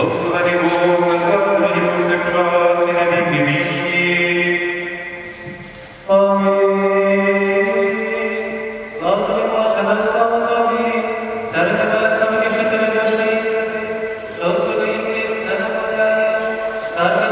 Благословені Бог. Слава тобі, Боже, слава тобі, царь небесна, вирішителю душі істини, що всюди єсі, все наповняєш, скарби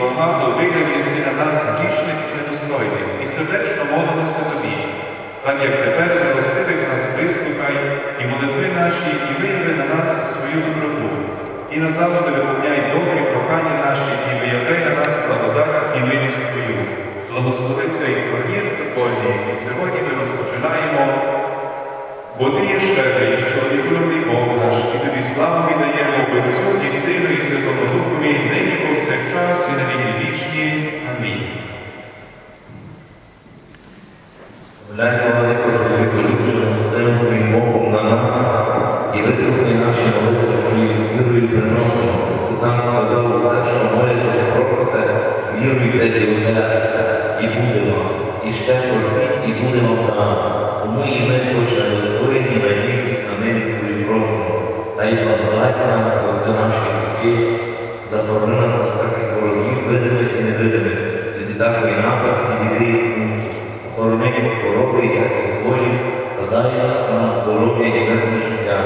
що їх благато виявилися на нас грішних і недостойних, і сердечно молимося тобі. Так як тепер милостивих нас вислухай, і молитви наші, і вияви на нас свою доброту, і назавжди виповняй добрі прохання наші, і виявляй на нас благодать і милість Твою. Благослови цей турнір футбольний, і сьогодні ми розпочинаємо, бо ти є щедрий і чоловіколюбний Бог наш, і тобі славу віддаємо Отцю і Сину, і Святому Духові, нині повсякчас і на віки вічні. Амінь. Глянь, велико, що ти полюбчено своїм Богом на нас, і вислухай наші молитви, що вірою приносимо. Сам сказав усе, що молитесь, просите, віруйте і одержите, і будемо. І ще просіть, і будемо там. Тому і ми, хоч недостойні, надіємось на милість твою просимо. Та й благодать нам, прости наші гріхи, заборони нас від всяких ворогів, видимих і невидимих, від всякої напасті, від різні, охорони хвороби і всяких болів, подай нам здоров'я і мирне життя,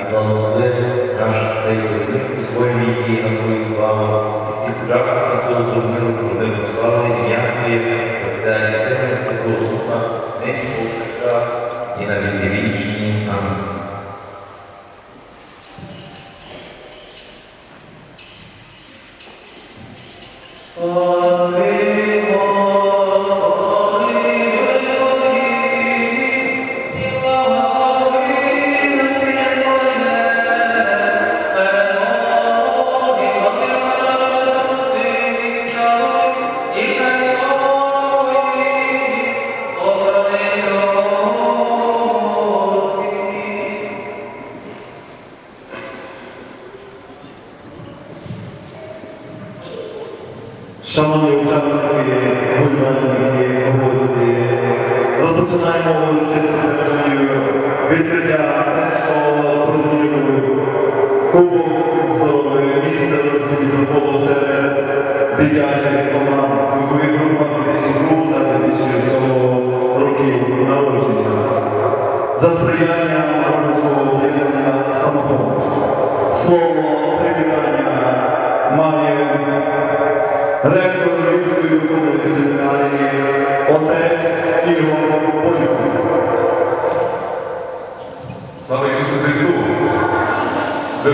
і благослови наш цей турнір футбольний і на Твою славу, і всіх Шановні учасники, гульманники, гості, розпочинаємо урочисту церемонію відкриття першого турніру Кубок здоров'я міста з футболу дитячих отець Ігор Бойко. Слава Ісусу Христу! Ви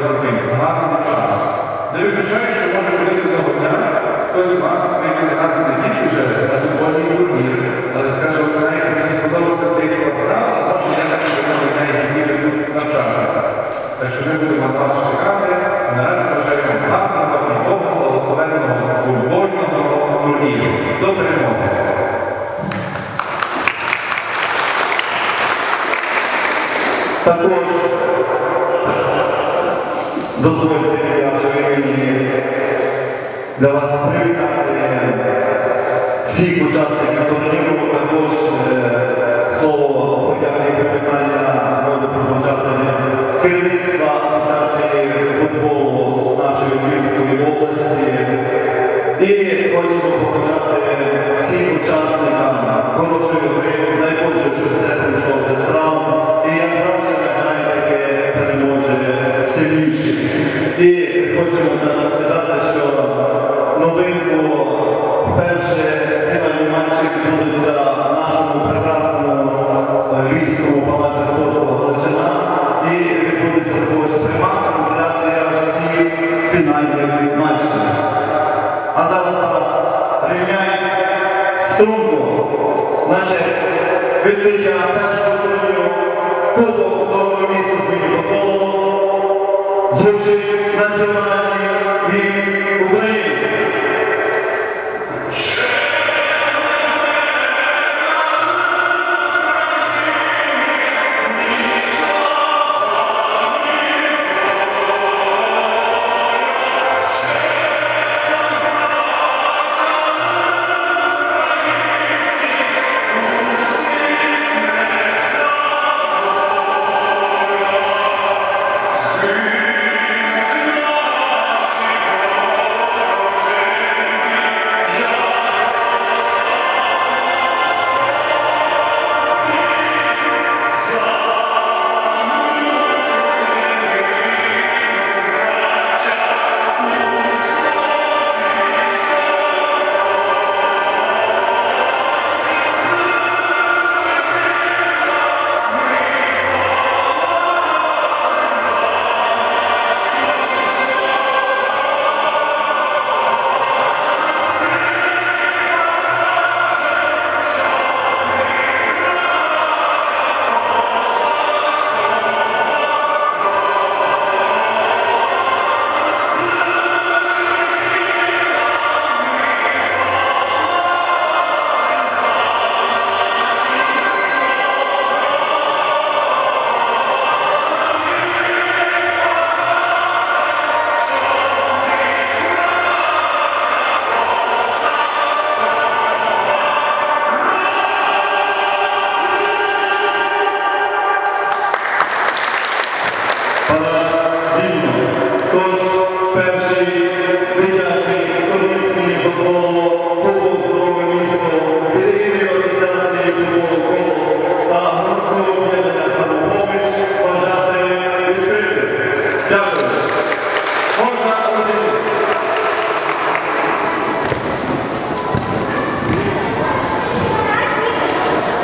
таким гарним часом. Не виключаю, що може колись одного дня хтось з вас прийде нас не тільки вже на футбольний турнір, але скаже, от знаєте, мені сподобався цей спортзал, може я так одного дня і тут навчатися. Так що ми будемо на вас чекати. А наразі бажаємо гарного Богу благословенного футбольного турніру. До перемоги! Також дозвольте в імені для вас привітати всіх учасників турніру. Також е, слово подяки і привітання буде прозвучати керівництва Асоціації футболу нашої Львівської області. І хочемо побажати всім учасникам вперше фінальні матчі відбудуться в нашому прекрасному Львівському палаці спорту Галичина. І відбудеться також пряма трансляція всіх фінальних матчів. А зараз народ, рівняйся струнко, на відкриття першого турніру Кубок здорового міста з футболу звучить національний гімн